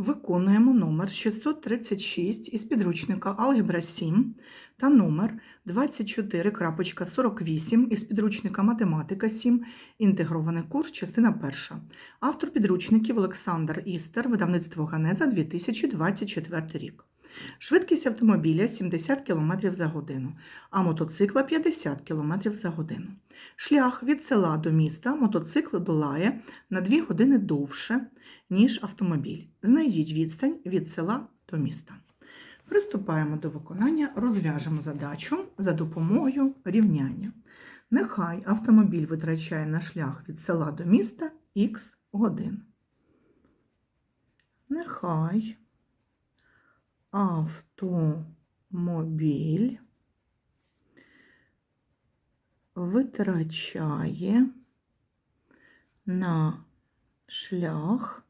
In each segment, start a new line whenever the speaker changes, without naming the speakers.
Виконуємо номер 636 із підручника Алгебра 7 та номер 24.48 із підручника Математика 7, інтегрований курс, частина 1. Автор підручників Олександр Істер, видавництво Ганеза 2024 рік. Швидкість автомобіля 70 км за годину, а мотоцикла 50 км за годину. Шлях від села до міста мотоцикл долає на 2 години довше, ніж автомобіль. Знайдіть відстань від села до міста. Приступаємо до виконання, розв'яжемо задачу за допомогою рівняння. Нехай автомобіль витрачає на шлях від села до міста х годин. Нехай автомобіль витрачає на шлях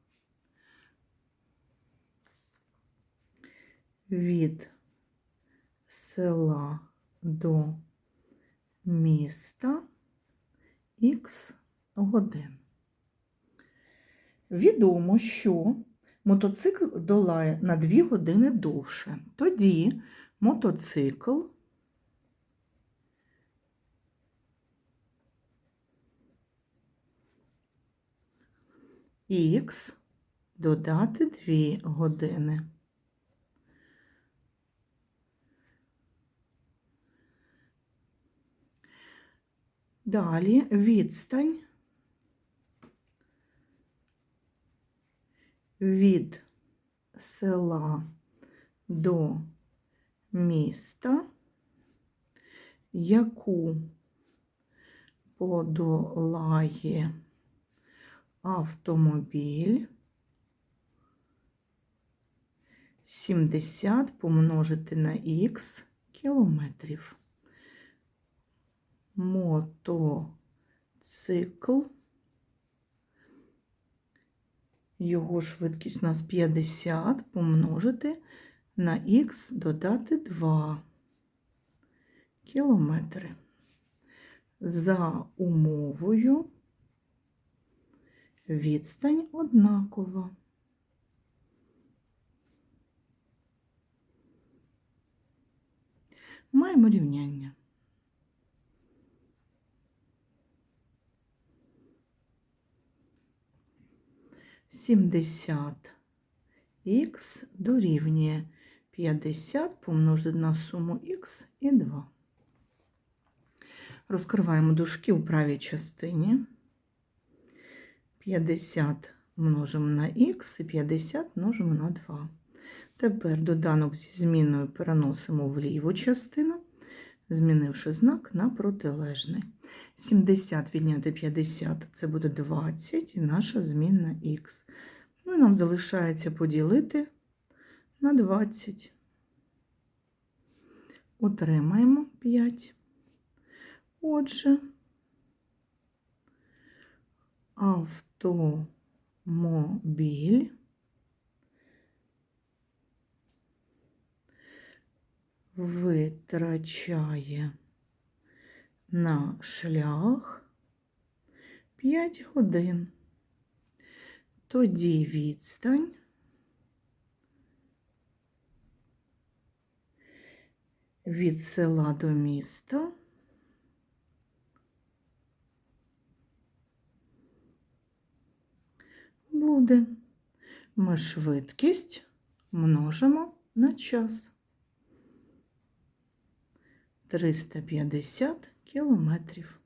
від села до міста х годин. Відомо, що мотоцикл долає на 2 години довше. Тоді мотоцикл х додати 2 години. Далі відстань від села до міста, яку подолає автомобіль 70 помножити на х кілометрів. Мотоцикл. Його швидкість у нас 50 помножити на х додати 2 кілометри. За умовою відстань однакова. Маємо рівняння. Сімдесят х дорівнює 50 помножити на суму х і 2. Розкриваємо дужки у правій частині. 50 множимо на х і 50 множимо на 2. Тепер доданок зі зміною переносимо в ліву частину, змінивши знак на протилежний. 70 відняти 50 це буде 20 і наша змінна х. Ну і нам залишається поділити на 20. Отримаємо 5. Отже, автомобіль витрачає на шлях 5 годин. Тоді відстань від села до міста буде. Ми швидкість множимо на час. 350 кілометрів.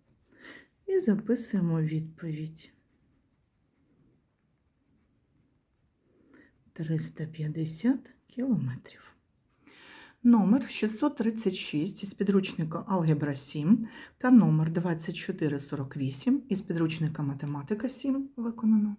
І записуємо відповідь. 350 кілометрів. Номер 636 із підручника Алгебра 7 та номер 2448 із підручника Математика 7 виконано.